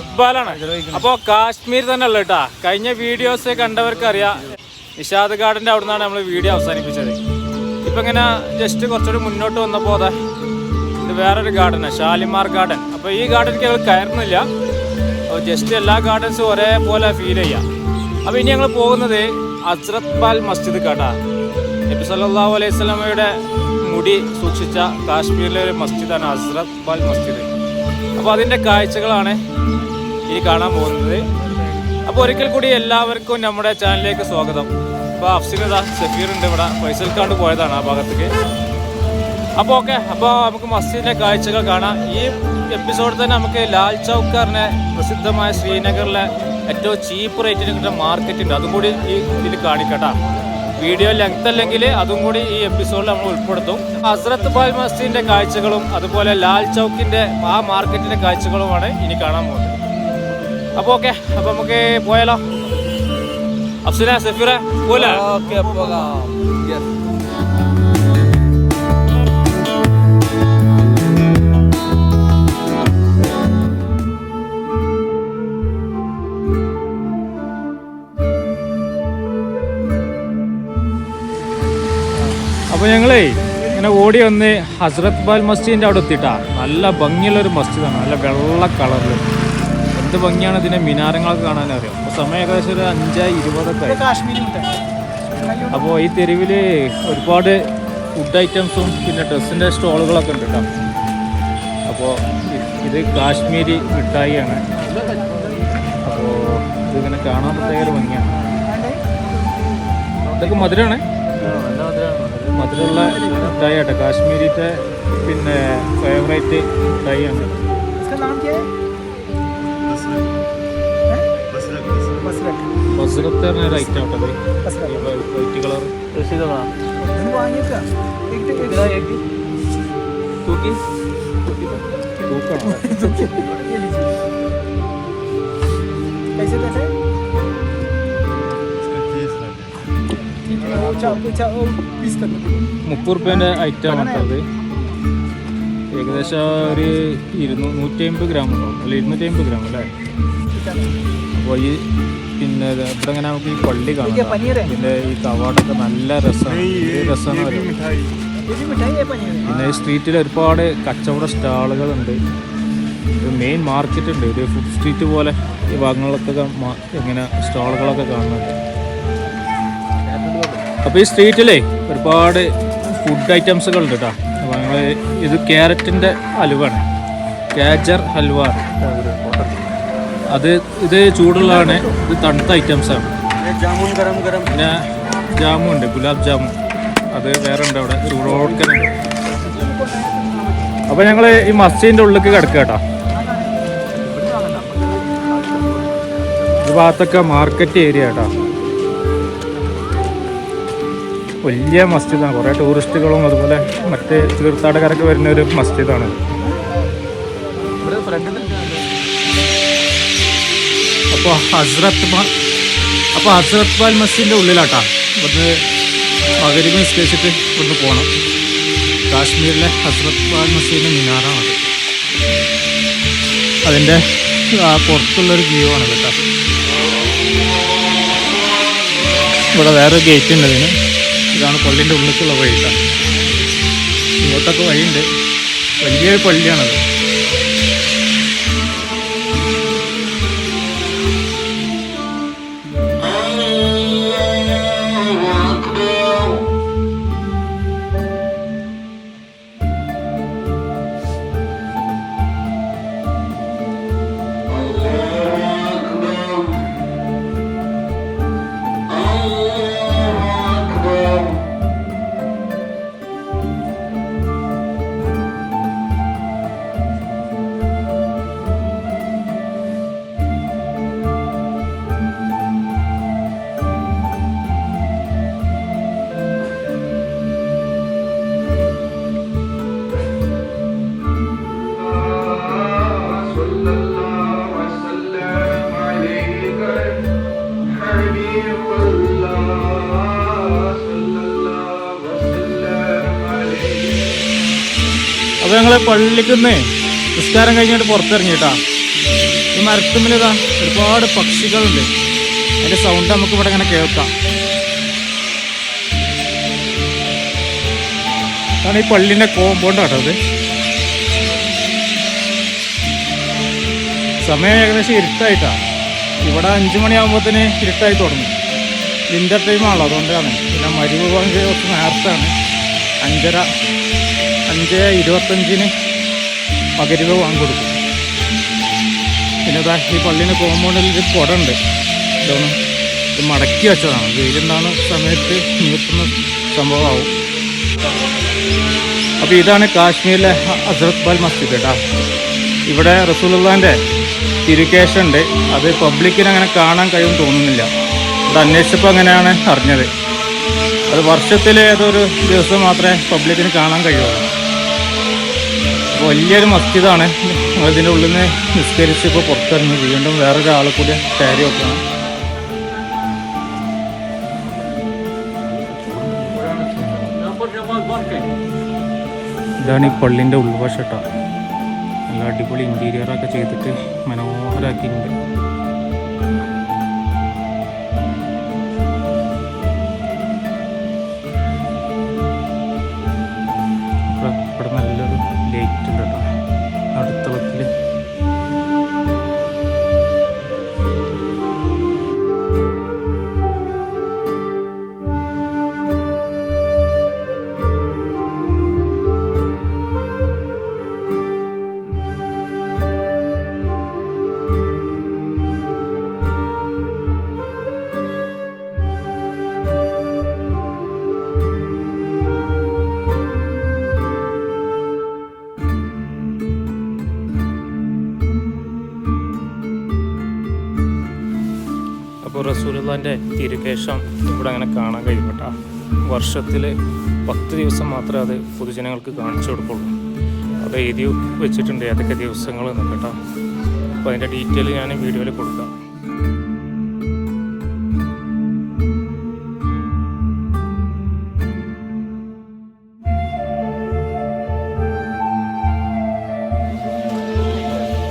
ഇക്ബാലാണ് അപ്പോ കാശ്മീർ തന്നെ ഉള്ള കേട്ടാ. കഴിഞ്ഞ വീഡിയോസ് കണ്ടവർക്ക് അറിയാം നിഷാദ് ഗാർഡന്റെ അവിടെ നിന്നാണ് നമ്മൾ വീഡിയോ അവസാനിപ്പിച്ചത്. ഇപ്പൊ ഇങ്ങനെ ജസ്റ്റ് കുറച്ചുകൂടി മുന്നോട്ട് വന്നപ്പോ അതെ ഇത് വേറൊരു ഗാർഡനാണ് ഷാലിമാർ ഗാർഡൻ അപ്പൊ ഈ ഗാർഡനിലേക്ക് ഞങ്ങൾ കയറുന്നില്ല. അപ്പോൾ ജസ്റ്റ് എല്ലാ ഗാർഡൻസും ഒരേപോലെ ഫീൽ ചെയ്യാം. അപ്പോൾ ഇനി ഞങ്ങൾ പോകുന്നത് അസ്രത് പാൽ മസ്ജിദ് കാട്ടാ. നബി സല്ലല്ലാഹു അലൈഹി സ്വലമയുടെ മുടി സൂക്ഷിച്ച കാശ്മീരിലെ ഒരു മസ്ജിദാണ് അസ്രത് പാൽ മസ്ജിദ്. അപ്പോൾ അതിന്റെ കാഴ്ചകളാണ് ഇനി കാണാൻ പോകുന്നത്. അപ്പോൾ ഒരിക്കൽ കൂടി എല്ലാവർക്കും നമ്മുടെ ചാനലിലേക്ക് സ്വാഗതം. അപ്പോൾ അഫ്സിനത സഫീറുണ്ട് ഇവിടെ ഫൈസൽ കാണ്ട് പോയതാണ് ആ ഭാഗത്തേക്ക്. അപ്പോൾ ഓക്കെ അപ്പോൾ നമുക്ക് മസ്ജിദിന്റെ കാഴ്ചകൾ കാണാം. ഈ എപ്പിസോഡിൽ തന്നെ നമുക്ക് ലാൽ ചൗക്കാറിനെ പ്രസിദ്ധമായ ശ്രീനഗറിലെ ഏറ്റവും ചീപ്പ് റേറ്റിന് കിട്ടുന്ന മാർക്കറ്റ് ഉണ്ട്. അതും കൂടി ഈ ഇതിൽ കാണിക്കട്ടാ വീഡിയോ ലെങ്ത് അല്ലെങ്കിൽ അതും കൂടി ഈ എപ്പിസോഡിൽ നമ്മൾ ഉൾപ്പെടുത്തും. ഹസ്രത്ത് ബാൽ മസ്ജിദിന്റെ കാഴ്ചകളും അതുപോലെ ലാൽ ചൗക്കിന്റെ ആ മാർക്കറ്റിന്റെ കാഴ്ചകളുമാണ് ഇനി കാണാൻ പോകുന്നത്. അപ്പോൾ ഓക്കെ അപ്പോൾ നമുക്ക് പോയാലോ? അഫ്സുന സഫീറ പോലെ ഓക്കെ പോകാം. അപ്പോൾ ഞങ്ങളേ ഇങ്ങനെ ഓടി വന്ന് ഹസ്രത് ബാൽ മസ്ജിദിന്റെ അവിടെ എത്തിട്ടാ നല്ല ഭംഗിയുള്ള ഒരു മസ്ജിദാണ്. നല്ല വെള്ള കളറിൽ എന്ത് ഭംഗിയാണ് ഇതിന്റെ മിനാരങ്ങളൊക്കെ കാണാൻ അറിയാം സമയം ഏകദേശം ഒരു അഞ്ച് ഇരുപതൊക്കെ അപ്പോൾ ഈ തെരുവിൽ ഒരുപാട് ഫുഡ് ഐറ്റംസും പിന്നെ ഡ്രസ്സിന്റെ സ്റ്റോളുകളൊക്കെ ഉണ്ട് കേട്ടോ അപ്പോൾ ഇത് കാശ്മീരി മിഠായിയാണ്. അപ്പോൾ ഇതിങ്ങനെ കാണാൻ പ്രത്യേക ഭംഗിയാണ്. ഇതൊക്കെ മധുരമാണ് ഇതിലുള്ള തൈ കാശ്മീരിത്തെ പിന്നെ ഫേവറേറ്റ് തൈ ആണ് ബസ്രത്ത് പറഞ്ഞ ഒരു ഐറ്റം ആട്ടത് വൈറ്റ് കളർ കൃഷി തൂക്കി തൂക്കാണ് മുപ്പത് റുപ്യേന്റെ ഐറ്റം ആണത് ഏകദേശം ഒരു ഇരുന്നൂ നൂറ്റി അമ്പത് ഗ്രാം ഉണ്ടാവും അല്ല ഇരുന്നൂറ്റി അമ്പത് ഗ്രാം അല്ലേ? അപ്പോൾ ഈ പിന്നെ ഇവിടെ ഇങ്ങനെ നമുക്ക് ഈ പള്ളി കാണാം പിന്നെ ഈ തവാടൊക്കെ നല്ല രസമാണ് രസമാണ് പിന്നെ ഈ സ്ട്രീറ്റിൽ ഒരുപാട് കച്ചവട സ്റ്റാളുകളുണ്ട്. ഒരു മെയിൻ മാർക്കറ്റ് ഉണ്ട്. ഒരു ഫുഡ് സ്ട്രീറ്റ് പോലെ ഈ ഭാഗങ്ങളിലൊക്കെ ഇങ്ങനെ സ്റ്റാളുകളൊക്കെ കാണുന്നുണ്ട്. അപ്പോൾ ഈ സ്ട്രീറ്റിലേ ഒരുപാട് ഫുഡ് ഐറ്റംസുകൾ ഉണ്ട് കേട്ടോ അപ്പോൾ ഞങ്ങൾ ഇത് ക്യാരറ്റിന്റെ ഹലുവാണ് കാജർ ഹൽവ. അത് ഇത് ചൂടുള്ളതാണ്. ഇത് തണുത്ത ഐറ്റംസാണ് പിന്നെ ജാമു ഉണ്ട് ഗുലാബ് ജാമു അത് വേറെ ഉണ്ട് അവിടെ ചൂടോടുക്കുന്നുണ്ട് അപ്പോൾ ഞങ്ങൾ ഈ മസ്ജിദിന്റെ ഉള്ളിലേക്ക് കിടക്കുക കേട്ടോ. ഒരു ഭാഗത്തൊക്കെ മാർക്കറ്റ് ഏരിയ കേട്ടോ. വലിയ മസ്ജിദാണ് കുറേ ടൂറിസ്റ്റുകളും അതുപോലെ മറ്റ് തീർത്ഥാടകരൊക്കെ വരുന്ന ഒരു മസ്ജിദാണ്. അപ്പോൾ ഹസ്രത്ത് അപ്പോൾ ഹസ്രത്ത് ബാൽ മസ്ജിദിന്റെ ഉള്ളിലാട്ടാ. ഇവിടുന്ന് മകരിമ നിസ്കരിച്ചിട്ട് ഇവിടുന്ന് പോകണം കാശ്മീരിലെ ഹസ്രത്ത് ബാൽ മസ്ജിദിന്റെ മിനാറാണത്. അതിന്റെ പുറത്തുള്ളൊരു വ്യൂ ആണ് കേട്ടോ. ഇവിടെ വേറെ ഗേറ്റ് ഉണ്ട് ഇതിന് ഇതാണ് പള്ളിന്റെ ഉള്ളിലേക്കുള്ള വഴി ഇങ്ങോട്ടൊക്കെ വഴിയുണ്ട്. വലിയൊരു പള്ളിയാണത്. ഞങ്ങൾ പള്ളിക്ക് നിന്ന് നിസ്കാരം കഴിഞ്ഞിട്ട് പുറത്തിറങ്ങി കേട്ടാ ഈ മരത്തുമ്മിലിതാ ഒരുപാട് പക്ഷികളുണ്ട്. അതിന്റെ സൗണ്ട് നമുക്ക് ഇവിടെ ഇങ്ങനെ കേൾക്കാം. അതാണ് ഈ പള്ളിന്റെ കോമ്പൗണ്ട് കേട്ടോ ഇത്. സമയം ഏകദേശം ഇരുട്ടായിട്ടാ. ഇവിടെ അഞ്ചു മണിയാകുമ്പോഴത്തേന് ഇരുട്ടായി തുടങ്ങി. ഇന്റർ ടൈം ടൈമാണല്ലോ അതുകൊണ്ടാണ്. പിന്നെ മരുവ് ബാങ്ക് കുറച്ച് നേരത്താണ്. അഞ്ചര അഞ്ച് ഇരുപത്തഞ്ചിന് മകരിവ് വാങ്ങിക്കൊടുക്കും പിന്നെ ഇതാ ഈ പള്ളിന്റെ കോമ്പൗണ്ടിൽ ഒരു കുട ഉണ്ട് ഇതൊന്ന് ഇത് മടക്കി വെച്ചതാണ്. വെയിലുണ്ടാകുന്ന സമയത്ത് നിർത്തുന്ന സംഭവമാവും. അപ്പോൾ ഇതാണ് കാശ്മീരിലെ അസറത് ബാൽ മസ്ജിദ് കേട്ടോ. ഇവിടെ റസൂലുള്ളാന്റെ തിരുക്കേശം ഉണ്ട്. അത് പബ്ലിക്കിന് അങ്ങനെ കാണാൻ കഴിയും തോന്നുന്നില്ല. ഇവിടെ അന്വേഷിച്ചപ്പോൾ അങ്ങനെയാണ് അറിഞ്ഞത്. അത് വർഷത്തിൽ ഏതൊരു ദിവസം മാത്രമേ പബ്ലിക്കിന് കാണാൻ കഴിയുള്ളൂ. വലിയൊരു മസ്ജിദാണ്. അതിന്റെ ഉള്ളിൽ നിന്ന് നിസ്കരിച്ച് ഇപ്പോൾ പുറത്തിറങ്ങി. വീണ്ടും വേറൊരാളെ കൂടി കയറി വെക്കണം ഇതാണ് ഈ പള്ളിന്റെ ഉൾവശട്ട നല്ല അടിപൊളി ഇന്റീരിയറൊക്കെ ചെയ്തിട്ട് മനോഹരമാക്കിയിട്ടുണ്ട് അപ്പോൾ റസൂലുള്ളാന്റെ തിരുകേശം ഇവിടെ അങ്ങനെ കാണാൻ കഴിയും കേട്ടോ വർഷത്തിൽ പത്ത് ദിവസം മാത്രമേ അത് പൊതുജനങ്ങൾക്ക് കാണിച്ചു കൊടുക്കുള്ളൂ. അത് എഴുതി വെച്ചിട്ടുണ്ട് ഏതൊക്കെ ദിവസങ്ങൾ എന്ന് കേട്ടോ അപ്പോൾ അതിന്റെ ഡീറ്റെയിൽ ഞാൻ വീഡിയോയിൽ കൊടുക്കാം.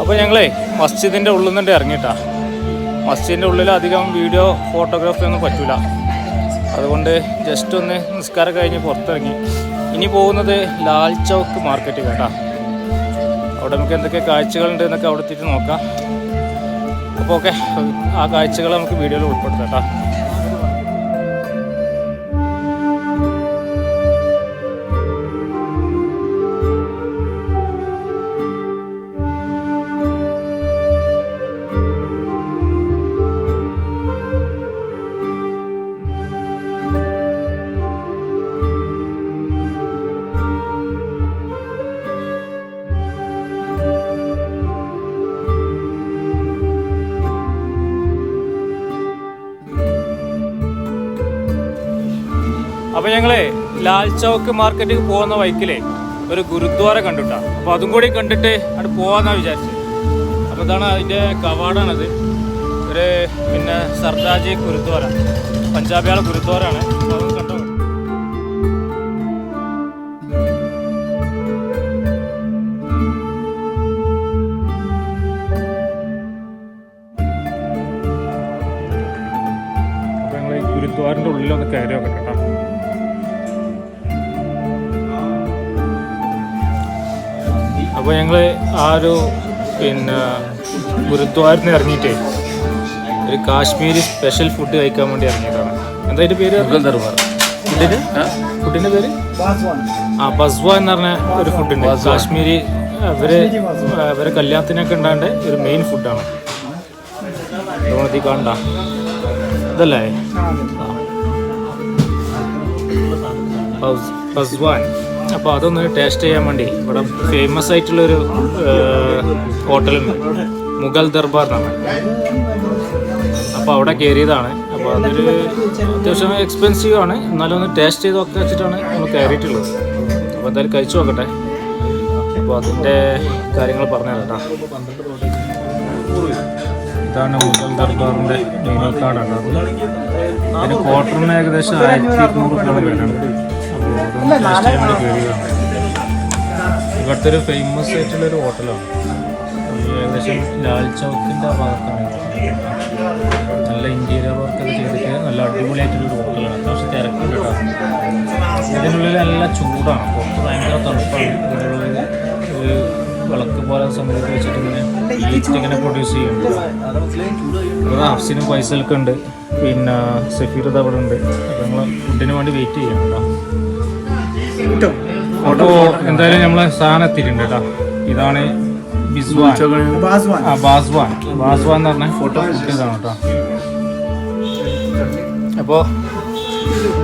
അപ്പോൾ ഞങ്ങളെ മസ്ജിദിന്റെ ഉള്ളിൽ നിന്നിട്ട് ഇറങ്ങിയിട്ടാ മസ്ജിദിന്റെ ഉള്ളിൽ അധികം വീഡിയോ ഫോട്ടോഗ്രാഫി ഒന്നും പറ്റില്ല അതുകൊണ്ട് ജസ്റ്റ് ഒന്ന് നിസ്കാരം കഴിഞ്ഞ് പുറത്തിറങ്ങി. ഇനി പോകുന്നത് ലാൽ ചൗക്ക് മാർക്കറ്റ് കേട്ടാ അവിടെ നമുക്ക് എന്തൊക്കെ കാഴ്ചകളുണ്ട് എന്നൊക്കെ അവിടെ എത്തിയിട്ട് നോക്കാം. അപ്പോൾ ഓക്കെ ആ കാഴ്ചകൾ നമുക്ക് വീഡിയോയിൽ ഉൾപ്പെടുത്താം കേട്ടോ അപ്പോൾ ഞങ്ങൾ ലാൽ ചൗക്ക് മാർക്കറ്റിൽ പോകുന്ന വൈക്കിലേ ഒരു ഗുരുദ്വാര കണ്ടിട്ടാണ് അപ്പോൾ അതും കൂടി കണ്ടിട്ട് അവിടെ പോവാന്നാ വിചാരിച്ചത് അപ്പോൾ ഇതാണ് അതിന്റെ കവാടാണത്. ഒരു പിന്നെ സർദാജി ഗുരുദ്വാര പഞ്ചാബിയാളെ ഗുരുദ്വാരാണ് അതും കണ്ടോ? ഞങ്ങൾ ഗുരുദ്വാറിന്റെ ഉള്ളിലൊന്ന് കയറി നോക്കട്ടെ അപ്പോൾ ഞങ്ങൾ ആ ഒരു പിന്നെ ഗുരുദ്വാരത്തിൽ നിന്ന് ഇറങ്ങിയിട്ട് ഒരു കാശ്മീരി സ്പെഷ്യൽ ഫുഡ് കഴിക്കാൻ വേണ്ടി ഇറങ്ങിയതാണ്. എന്താ അതിന്റെ പേര്? ദർബാർ. ഫുഡിന്റെ പേര്? ആ ബസ്വ എന്ന് പറഞ്ഞ ഒരു ഫുഡുണ്ട് കാശ്മീരി അവർ അവരെ കല്യാണത്തിനൊക്കെ ഉണ്ടാകേണ്ട ഒരു മെയിൻ ഫുഡാണ് ഈ കാണണ്ട ഇതല്ലേ? ബസ്വാൻ അപ്പോൾ അതൊന്ന് ടേസ്റ്റ് ചെയ്യാൻ വേണ്ടി ഇവിടെ ഫേമസ് ആയിട്ടുള്ളൊരു ഹോട്ടലുണ്ട് മുഗൾ ദർബാർ എന്നാണ് അപ്പോൾ അവിടെ കയറിയതാണ് അപ്പോൾ അതൊരു അത്യാവശ്യം എക്സ്പെൻസീവ് ആണ്. എന്നാലും ഒന്ന് ടേസ്റ്റ് ചെയ്ത് ഒക്കെ വെച്ചിട്ടാണ് നമ്മൾ കയറിയിട്ടുള്ളത് അപ്പോൾ എന്തായാലും കഴിച്ചു നോക്കട്ടെ. അപ്പോൾ അതിന്റെ കാര്യങ്ങൾ പറഞ്ഞു തരാം ഇതാണ് മുഗൾ ദർബാറിന്റെ മെനു കാർഡാണ് അതിന് ക്വാർട്ടറിന് ഏകദേശം ആയിരത്തി ഇരുന്നൂറ് രൂപ വിലയുണ്ട് ഇവിടുത്തെ ഒരു ഫേമസ് ആയിട്ടുള്ള ഒരു ഹോട്ടലാണ് ഏകദേശം ലാൽ ചൗക്കിന്റെ ഭാഗത്താണ് നല്ല ഇന്റീരിയർ വർക്കൊക്കെ ചെയ്തിട്ട് നല്ല അടിപൊളിയായിട്ടുള്ളൊരു ഹോട്ടലാണ് അത്യാവശ്യം തിരക്കുണ്ട് കേട്ടോ. ഇതിനുള്ളിൽ നല്ല ചൂടാണ്. പുറത്ത് ഭയങ്കര തണുപ്പാണ്. ഇതിനുള്ളിൽ ഒരു വിളക്ക് പോലെ സമയത്ത് വെച്ചിട്ട് ഇങ്ങനെ ലൈറ്റ് ഇങ്ങനെ പ്രൊഡ്യൂസ് ചെയ്യുന്നുണ്ട്. ഇവിടെ ഹഫ്സിനും പൈസലൊക്കെ ഉണ്ട്. പിന്നെ സഫീർ ഇത് അവിടെ ഉണ്ട്. അപ്പോൾ നമ്മൾ ഫുഡിന് വേണ്ടി വെയിറ്റ് ചെയ്യാം കേട്ടോ. അപ്പോൾ എന്തായാലും നമ്മളെ സാധനം എത്തിയിട്ടുണ്ട് കേട്ടോ ഇതാണ് ബിസ്വാൻ. ബാസ്വാൻ. ആ ബാസ്വാൻ. ബാസ്വാൻ എന്ന് പറഞ്ഞ ഫോട്ടോ. ഇതാണ് കേട്ടോ അപ്പോൾ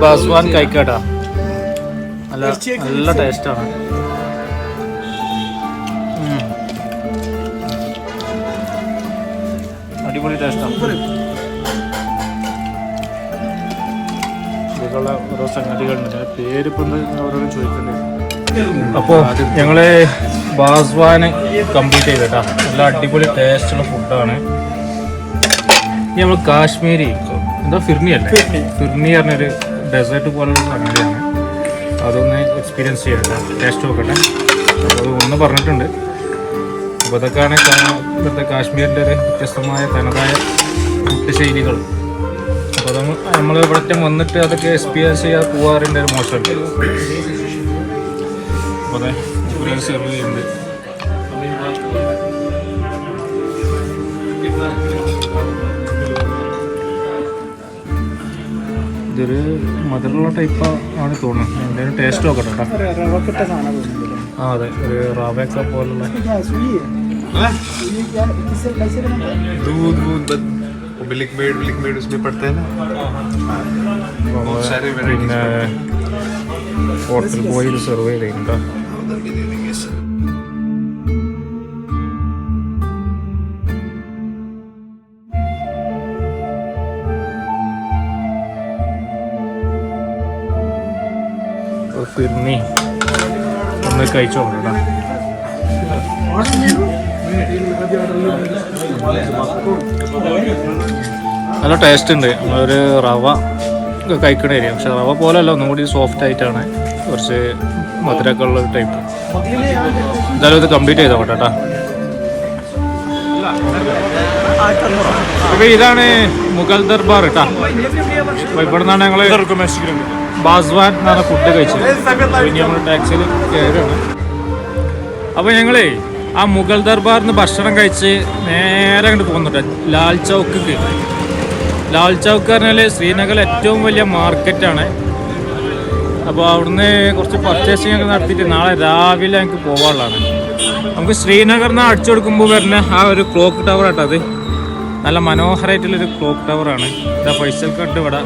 ബാസ്വാൻ കഴിക്കാട്ടാ. നല്ല നല്ല ടേസ്റ്റാണ് അടിപൊളി ടേസ്റ്റാണ് ഇതിലുള്ള ഓരോ സംഗതികളുണ്ട് പേരിപ്പം അവരോട് ചോദിക്കണ്ടേ? അപ്പോൾ ഞങ്ങൾ ബാസ്വാന് കംപ്ലീറ്റ് ചെയ്തട്ടാ നല്ല അടിപൊളി ടേസ്റ്റുള്ള ഫുഡാണ് ഇനി നമ്മൾ കാശ്മീരി എന്താ ഫിർണി അല്ലേ? ഫിർണി. പറഞ്ഞൊരു ഡെസേർട്ട് പോലുള്ള സംഗതിയാണ്. അതൊന്ന് എക്സ്പീരിയൻസ് ചെയ്യട്ടെ ടേസ്റ്റ് നോക്കട്ടെ അപ്പോൾ അത് ഒന്ന് പറഞ്ഞിട്ടുണ്ട്. അപ്പോൾ ഇതൊക്കെയാണ് കാ- ഇവിടുത്തെ കാശ്മീരിന്റെ ഒരു വ്യത്യസ്തമായ തനതായ ഫുഡ് ശൈലികൾ. അപ്പോൾ നമ്മൾ ഇവിടെ വന്നിട്ട് അതൊക്കെ എക്സ്പീരിയൻസ് ചെയ്യാതെ പോകാറിന്റെ ഒരു മോശമല്ല? അപ്പോൾ അതെ സെർവ് ചെയ്യുന്നുണ്ട്. ഇതൊരു മധുരമുള്ള ടൈപ്പ് ആണ് തോന്നുന്നത്. എന്തായാലും ടേസ്റ്റ് നോക്കട്ടെ കേട്ടോ. ആ അതെ ഒരു റവയൊക്കെ പോലുള്ള ദൂത് किसे कैसे बनाते हैं दूध वूध बद- वो मिल्क मेड मिल्क मेड उसमें पड़ता है ना बहुत सारे varieties പിന്നെ ഹോട്ടൽ പോയി ഇത് സെർവ് ചെയ്തിട്ടുണ്ടോ उधर भी दे देंगे सर ഫിർണി ഒന്ന് കഴിച്ചു നോക്കാം നല്ല ടേസ്റ്റ് ഉണ്ട്. നമ്മളൊരു റവ കഴിക്കണ ഏരിയ പക്ഷെ റവ പോലെയല്ല ഒന്നും കൂടി സോഫ്റ്റ് ആയിട്ടാണ് കുറച്ച് മധുരമൊക്കെ ഉള്ള ടൈപ്പ് എന്തായാലും ഇത് കംപ്ലീറ്റ് ചെയ്തോ കേട്ടോ. അപ്പൊ ഇതാണ് മുഗൾ ദർബാർ കേട്ടാ ഇവിടെ നിന്നാണ് ഞങ്ങൾ ബാസ്വാൻ എന്നാണ് ഫുഡ് കഴിച്ചത്. ടാക്സിയിൽ കയറുകയാണ് അപ്പൊ ഞങ്ങളേ ആ മുഗൾ ദർബാറിന്ന് ഭക്ഷണം കഴിച്ച് നേരെ അങ്ങോട്ട് പോകുന്നുണ്ട് ലാൽ ചൗക്ക് ലാൽ ചൗക്ക് പറഞ്ഞാൽ ശ്രീനഗർ ഏറ്റവും വലിയ മാർക്കറ്റാണ്. അപ്പോൾ അവിടുന്ന് കുറച്ച് പർച്ചേസിംഗ് ഒക്കെ നടത്തിയിട്ട് നാളെ രാവിലെ ഞങ്ങൾക്ക് പോകാനുള്ളതാണ് നമുക്ക് ശ്രീനഗറിൽ നിന്ന് അടിച്ചു കൊടുക്കുമ്പോൾ വരുന്ന ആ ഒരു ക്ലോക്ക് ടവർ ആട്ടോ അത്. നല്ല മനോഹരമായിട്ടുള്ളൊരു ക്ലോക്ക് ടവറാണ് ഇതാ ഫൈസൽ കണ്ട് ഇവിടെ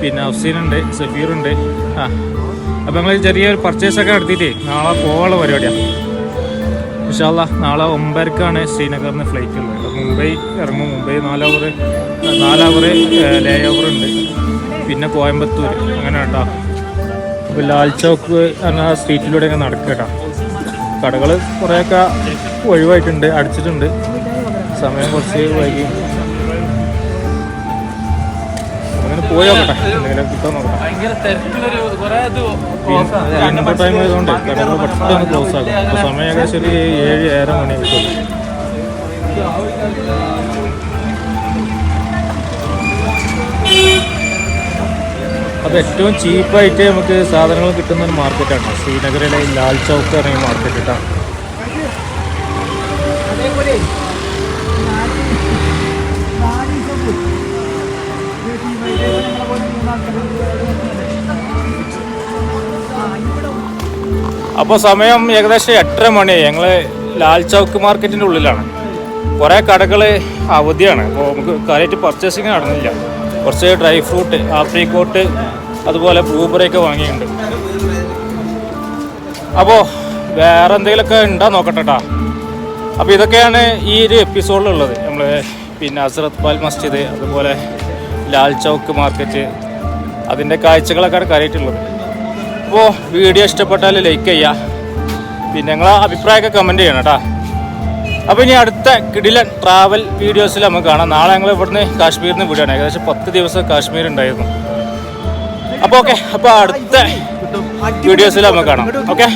പിന്നെ അഫ്സീനുണ്ട് സഫീറുണ്ട്. ആ. അപ്പോൾ ഞങ്ങൾ ചെറിയൊരു പർച്ചേസൊക്കെ നടത്തിയിട്ട് നാളെ പോകാനുള്ള പരിപാടിയാണ് ഇൻഷാല്ല നാളെ ഒമ്പതരക്കാണ് ശ്രീനഗറിൽ നിന്ന് ഫ്ലൈറ്റ് ഉള്ളത് മുംബൈ ഇറങ്ങും. മുംബൈ നാലവർ നാലവർ ലേ ഓവർ ഉണ്ട്. പിന്നെ കോയമ്പത്തൂർ അങ്ങനെ കേട്ടോ അപ്പോൾ ലാൽ ചൗക്ക് എന്ന സ്ട്രീറ്റിലൂടെ ഒക്കെ നടക്കുക കേട്ടോ കടകൾ കുറേയൊക്കെ ഒഴിവായിട്ടുണ്ട് അടിച്ചിട്ടുണ്ട്. സമയം കുറച്ച് വൈകി. പോയി നോക്കട്ടെ. എന്തെങ്കിലും കിട്ടാൻ നോക്കട്ടെ. വിന്റർ ടൈം ആയതുകൊണ്ട് കടകൾ പെട്ടെന്ന് ക്ലോസ് ആകും. അപ്പോൾ സമയം ഏകദേശം ഒരു ഏഴ് ഏഴര മണി കിട്ടും അപ്പോൾ ഏറ്റവും ചീപ്പായിട്ട് നമുക്ക് സാധനങ്ങൾ കിട്ടുന്ന ഒരു മാർക്കറ്റാണ് ശ്രീനഗറിലെ ലാൽ ചൗക്ക് പറയുന്ന മാർക്കറ്റ് കേട്ടോ അപ്പോൾ സമയം ഏകദേശം എട്ടര മണി. ഞങ്ങൾ ലാൽ ചൗക്ക് മാർക്കറ്റിന്റെ ഉള്ളിലാണ്. കുറേ കടകൾ അവധിയാണ്. അപ്പോൾ നമുക്ക് കാര്യമായിട്ട് പർച്ചേസിങ് നടന്നില്ല. കുറച്ച് ഡ്രൈ ഫ്രൂട്ട് ആപ്രിക്കോട്ട് അതുപോലെ ബ്ലൂബെറിയൊക്കെ വാങ്ങിയിട്ടുണ്ട്. അപ്പോൾ വേറെ എന്തെങ്കിലുമൊക്കെ ഉണ്ടാ നോക്കട്ടെ ട്ടാ. അപ്പോൾ ഇതൊക്കെയാണ് ഈ ഒരു എപ്പിസോഡിലുള്ളത് നമ്മൾ പിന്നെ ഹസ്രത് പാൽ മസ്ജിദ് അതുപോലെ ലാൽ ചൗക്ക് മാർക്കറ്റ് അതിന്റെ കാഴ്ചകളൊക്കെയാണ് കയറിയിട്ടുള്ളത് അപ്പോൾ വീഡിയോ ഇഷ്ടപ്പെട്ടാൽ ലൈക്ക് ചെയ്യുക. പിന്നെ നിങ്ങളെ അഭിപ്രായമൊക്കെ കമന്റ് ചെയ്യണം കേട്ടോ അപ്പോൾ ഇനി അടുത്ത കിടിലൻ ട്രാവൽ വീഡിയോസിൽ നമുക്ക് കാണാം. നാളെ ഞങ്ങൾ ഇവിടുന്ന് കാശ്മീരിൽ നിന്ന് വിടുകയാണ്. ഏകദേശം പത്ത് ദിവസം കാശ്മീർ ഉണ്ടായിരുന്നു. അപ്പോൾ ഓക്കെ അപ്പോൾ അടുത്ത വീഡിയോസിൽ നമുക്ക് കാണാം. ഓക്കെ